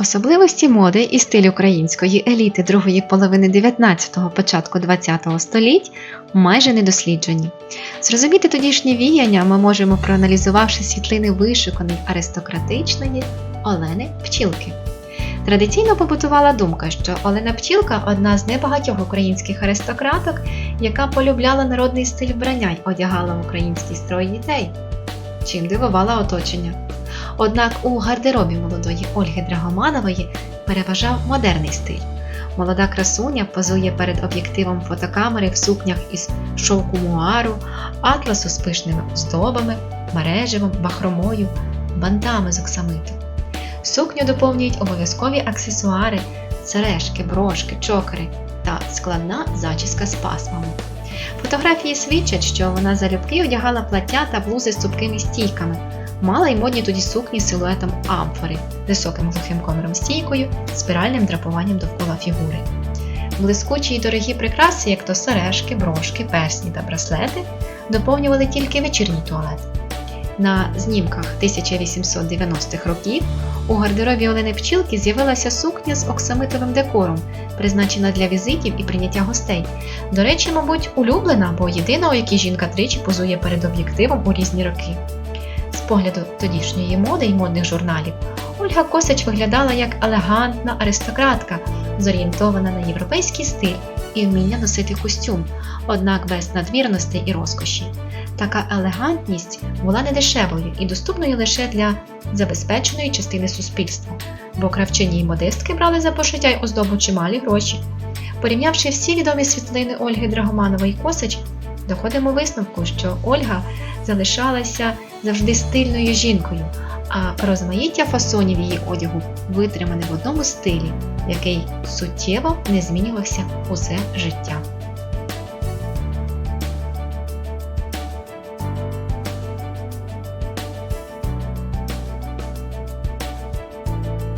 Особливості моди і стиль української еліти другої половини 19-го, початку 20-го століть майже не досліджені. Зрозуміти тодішні віяння ми можемо проаналізувавши світлини вишуканої аристократичної Олени Пчілки. Традиційно побутувала думка, що Олена Пчілка одна з небагатьох українських аристократок, яка полюбляла народний стиль вбрання й одягала в український строй дітей, чим дивувала оточення. Однак у гардеробі молодої Ольги Драгоманової переважав модерний стиль. Молода красуня позує перед об'єктивом фотокамери в сукнях із шовку муару, атласу з пишними оздобами, мережевом, бахромою, бантами з оксамиту. Сукню доповнюють обов'язкові аксесуари, сережки, брошки, чокери та складна зачіска з пасмами. Фотографії свідчать, що вона залюбки одягала плаття та блузи з цупкими стійками, мала й модні тоді сукні з силуетом амфори, високим глухим коміром стійкою, спіральним драпуванням довкола фігури. Блискучі й дорогі прикраси, як то сережки, брошки, персні та браслети, доповнювали тільки вечірній туалет. На знімках 1890-х років у гардеробі Олени Пчілки з'явилася сукня з оксамитовим декором, призначена для візитів і прийняття гостей. До речі, мабуть, улюблена, бо єдина, у якій жінка тричі позує перед об'єктивом у різні роки. Погляду тодішньої моди й модних журналів, Ольга Косач виглядала як елегантна аристократка, зорієнтована на європейський стиль і вміння носити костюм, однак без надмірностей і розкоші. Така елегантність була недешевою і доступною лише для забезпеченої частини суспільства, бо кравчині й модистки брали за пошиття й оздобу чималі гроші. Порівнявши всі відомі світлини Ольги Драгоманової Косач, доходимо висновку, що Ольга залишалася завжди стильною жінкою, а розмаїття фасонів її одягу витримане в одному стилі, який суттєво не змінювався усе життя.